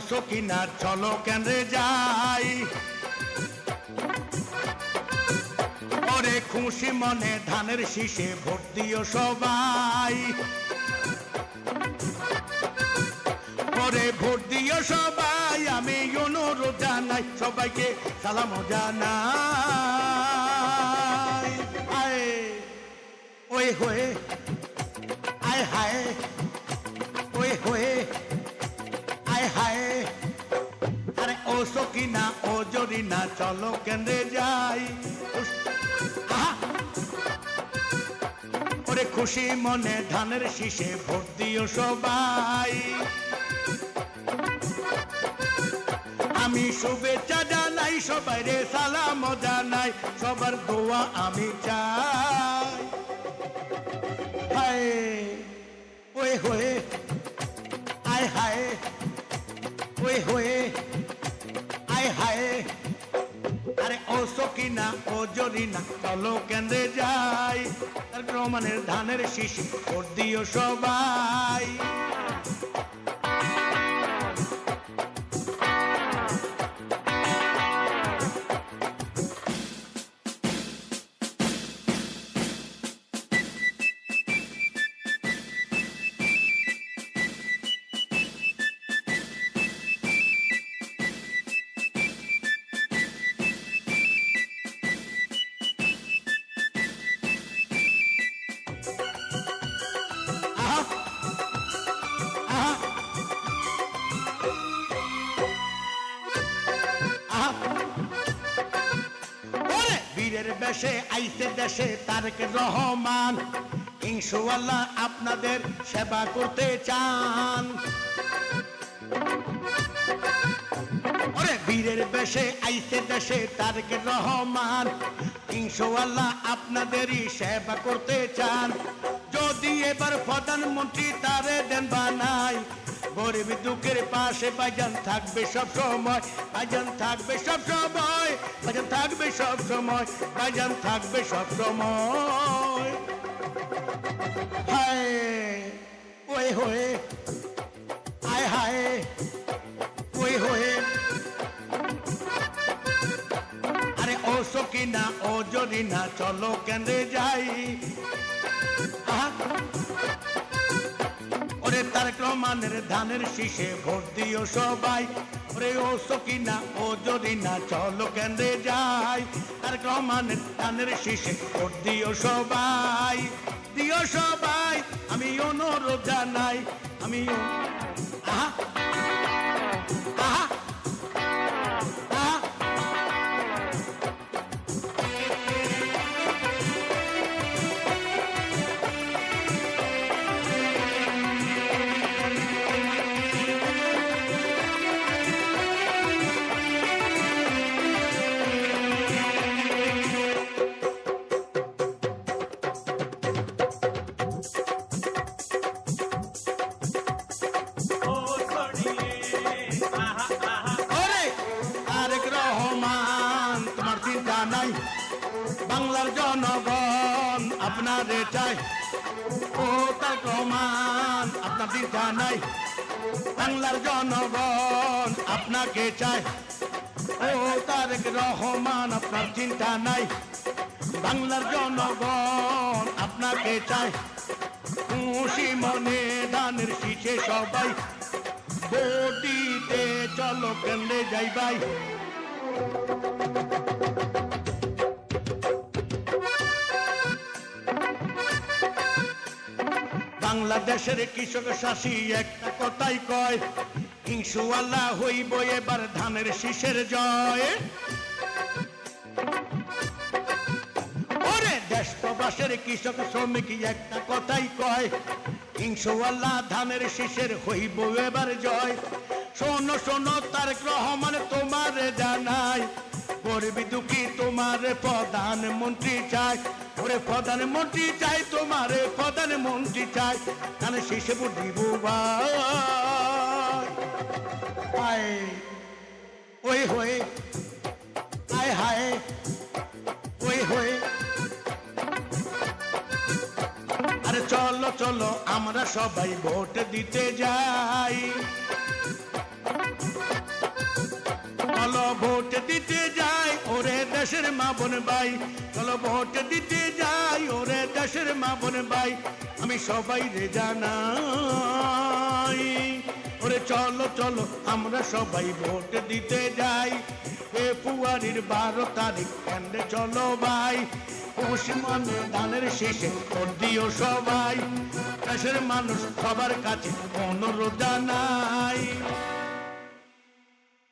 সকিনা চলো কেন্দ্রে যাই। ওরে খুশি মনে ধানের শীষে ভোট দিও সবাই। ওরে ভোট দিও সবাই, আমি অনুরোধ জানাই সবাইকে, সালাম জানাই। আয়, ওই হয়ে, আয় হায়, ওই হয়ে। আরে ও সকিনা, ও চলো কেন্দ্রে যাই। ওরে খুশি মনে ধানের শীষে সবাই। আমি শুভেচ্ছা জানাই, সবাই রে সালাম জানাই, সবার দোয়া আমি চাই। হায় ওই হয়ে আয়, হায়। ওই হয়ে আয় হায় আরে ও সকিনা ও জরিনা চলো কেন্দ্রে যাই তার রমানের ধানের শিশি ভোট দিও সবাই বেশে আইসে দেশে তারেক রহমান। ইনশাআল্লাহ আপনাদের সেবা করতে চান। ওরে বীরের বেশে, আইসে দেশে তারেক রহমান। ইনশাআল্লাহ আপনাদেরই সেবা করতে চান। যদি এবার প্রধানমন্ত্রী তারে দেন বানাই গরিব দুঃখের পাশে বাজান থাকবে সব সময়। বাজান থাকবে সব সময়। বাজান থাকবে সব সময়। বাজান থাকবে সব সময়। হায়, ওই হয়ে, আয় হায়, ওই হয়ে। আরে ও সকিনা ও জরিনা চলো কেন্দ্রে যাই। আহা! ওরে তার ক্রমানের ধানের শীষে ভোট দিও সবাই। ওরে ও সকিনা, ও জরিনা চলো কেন্দ্রে যাই। তার ক্রমানের ধানের শীষে ভোট দিও সবাই। দিও সবাই আমি অনুরোধ জানাই আমি বাংলার জনগণ, আপনারে চাই। ও তার রহমান আপনার চিন্তা নাই বাংলার জনগণ আপনাকে চাই। ও তারেক রহমান, আপনার চিন্তা নাই। বাংলার জনগণ আপনাকে চাই। খুশি মনে দানের শীষে সবাই। বটিতে চলো কেন্দ্রে যাই ভাই? বাংলাদেশের কৃষক শাসী একটা কথাই কয় ইনশাআল্লাহ হইব এবার ধানের শীষের জয়। ওরে দেশ প্রবাসের কৃষক শ্রমিক একটা কথাই কয় ইনশাআল্লাহ ধানের শীষের হইব এবার জয়। শোনো শোনো তার রহমান তোমার জানাই গরিবি দুঃখী, তোমার প্রধানমন্ত্রী চাই। ওরে প্রধানমন্ত্রী চাই, তোমার প্রধানমন্ত্রী চাই। ধানের শীষে দিব ভাই ওই হয়ে, আয় হায়, ওই হয়ে। আরে চলো চলো, আমরা সবাই ভোট দিতে যাই। দেশের মা বোন ভাই, চলো ভোট দিতে যাই, ওরে দেশের মা বোন ভাই, আমি সবাই রে জানাই। ওরে চলো চলো, আমরা সবাই ভোট দিতে যাই। ফেব্রুয়ারির বারো তারিখ কেন্দ্রে চলো ভাই, পশ্চিমবঙ্গে ধানের শেষে ভোট দিও সবাই। দেশের মানুষ সবার কাছে অনুরোধ জানাই।